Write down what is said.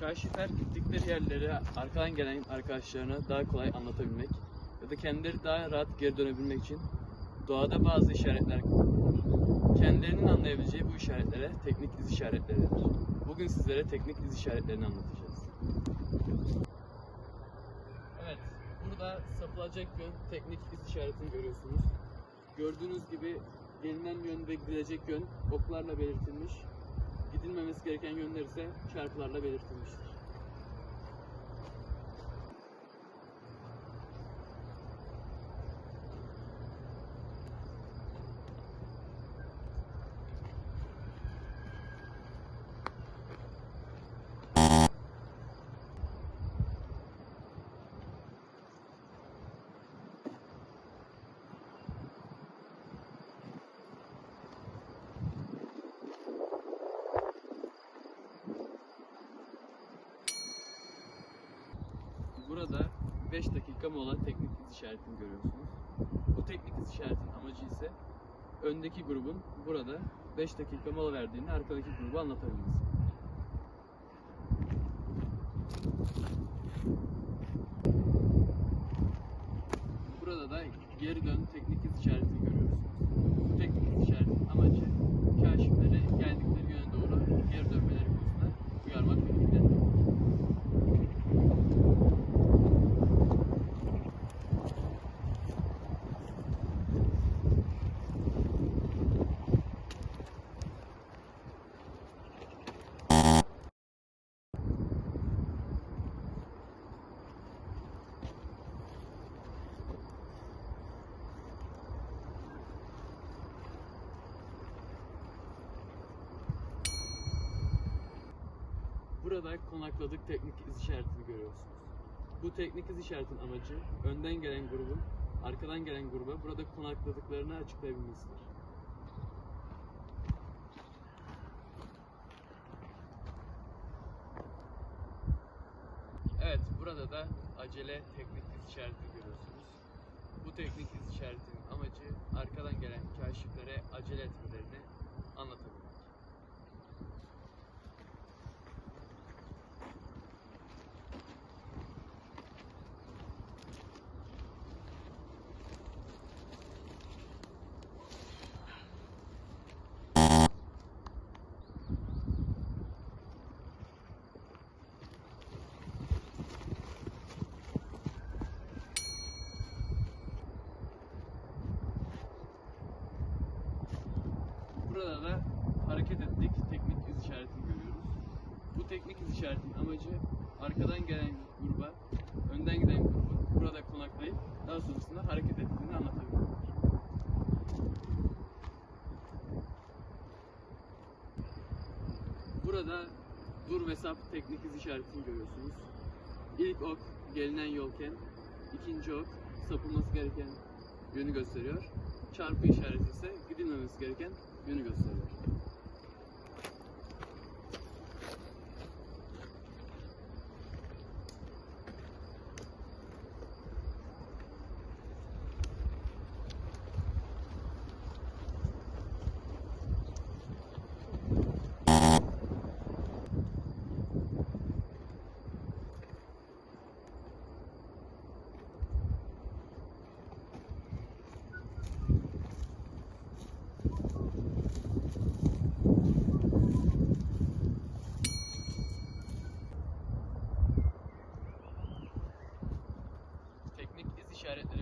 Kaşifler gittikleri yerleri arkadan gelen arkadaşlarına daha kolay anlatabilmek ya da kendileri daha rahat geri dönebilmek için doğada bazı işaretler. Kendilerinin anlayabileceği bu işaretlere teknik iz işaretleri denir. Bugün sizlere teknik iz işaretlerini anlatacağız. Evet, burada sapılacak yön teknik iz işaretini görüyorsunuz. Gördüğünüz gibi gelinen yön ve gidilecek yön oklarla belirtilmiş. Gidilmemesi gereken yönler ise çarpılarla belirtilmiştir. Burada 5 dakika mola teknik iz işaretini görüyorsunuz. Bu teknik iz işaretinin amacı ise öndeki grubun burada 5 dakika mola verdiğini arkadaki grubu anlatabilmesi. Burada da geri dön teknik iz işaretini görüyorsunuz. Bu teknik iz işaretinin amacı kaşifleri geldikleri yöne doğru geri dönmeleri konusunda uyarmak ve bilgilendirmek. Burada konakladık teknik iz işaretini görüyorsunuz. Bu teknik iz işaretinin amacı önden gelen grubun arkadan gelen gruba burada konakladıklarını açıklayabilmesidir. Evet, burada da acele teknik iz işaretini görüyorsunuz. Bu teknik iz işaretinin amacı arkadan gelen kaşiflere acele etmelerini anlatabilmek. Burada da hareket ettik teknik iz işaretini görüyoruz. Bu teknik iz işaretinin amacı arkadan gelen gruba, önden giden grubun burada konaklayıp daha sonrasında hareket ettiğini anlatabilmek. Burada dur ve sap teknik iz işaretini görüyorsunuz. İlk ok gelinen yolken, ikinci ok sapılması gereken yönü gösteriyor. Çarpı işareti ise gidilmemesi gereken yönü gösteriyor. işaretleri